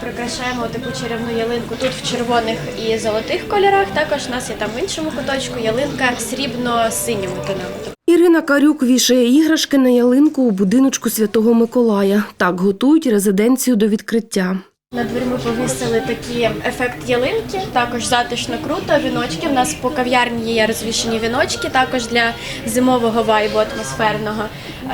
прикрашаємо таку чарівну ялинку тут в червоних і золотих кольорах. Також у нас є там в іншому куточку ялинка срібно-синіми тонами. Ірина Карюк вішає іграшки на ялинку у будиночку Святого Миколая. Так готують резиденцію до відкриття. На дворі ми повісили такий ефект ялинки, також затишно круто. Віночки. У нас по кав'ярні є розвішені віночки, також для зимового вайбу атмосферного.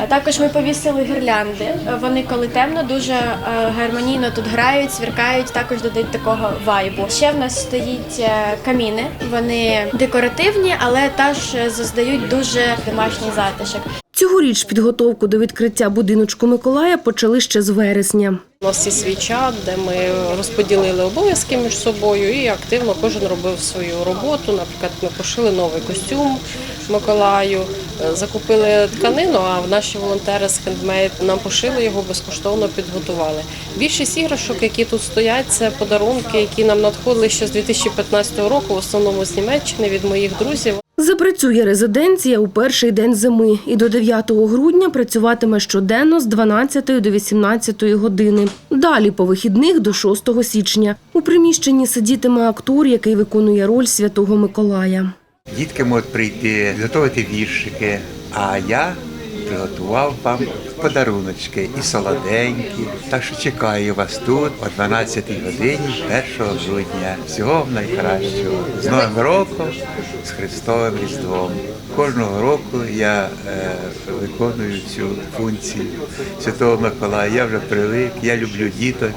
Е, Також ми повісили гірлянди. Е, Вони, коли темно, дуже е, гармонійно тут грають, свіркають, також додають такого вайбу. Ще в нас стоїть каміни. Вони декоративні, але теж заздають дуже домашній затишок. Цьогоріч підготовку до відкриття будиночку Миколая почали ще з вересня. У нас є свій чат, де ми розподілили обов'язки між собою і активно кожен робив свою роботу. Наприклад, ми пошили новий костюм Миколаю, закупили тканину, а наші волонтери з хендмейд нам пошили його безкоштовно підготували. Більшість іграшок, які тут стоять, це подарунки, які нам надходили ще з 2015 року, в основному з Німеччини від моїх друзів. Запрацює резиденція у перший день зими і до 9 грудня працюватиме щоденно з 12 до 18 години. Далі по вихідних до 6 січня. У приміщенні сидітиме актор, який виконує роль Святого Миколая. Дітки можуть прийти, готувати віршики, а я приготував вам подаруночки і солоденькі. Так що чекаю вас тут о 12-й годині 1 грудня. Всього найкращого. З Новим роком, з Христовим Різдвом. Кожного року я е, виконую цю функцію Святого Миколая. Я вже привик, я люблю діток.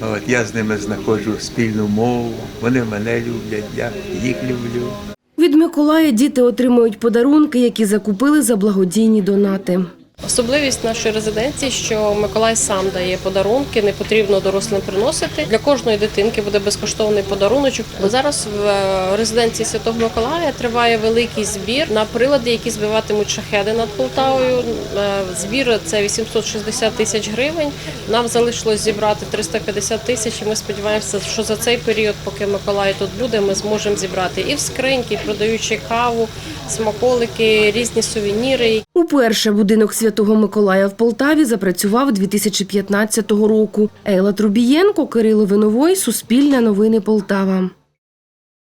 От, я з ними знаходжу спільну мову, вони мене люблять, я їх люблю. Від Миколая діти отримують подарунки, які закупили за благодійні донати. Особливість нашої резиденції, що Миколай сам дає подарунки, не потрібно дорослим приносити. Для кожної дитинки буде безкоштовний подаруночок. Зараз в е, резиденції Святого Миколая триває великий збір на прилади, які збиватимуть шахеди над Полтавою. Е, Збір це 860 тисяч гривень. Нам залишилось зібрати 350 тисяч. І ми сподіваємося, що за цей період, поки Миколай тут буде, ми зможемо зібрати і в скриньки, і продаючи каву, смаколики, різні сувеніри. Уперше будинок Святого Миколая в Полтаві запрацював 2015 року. Ейла Трубієнко, Кирило Виновой, Суспільне новини Полтава.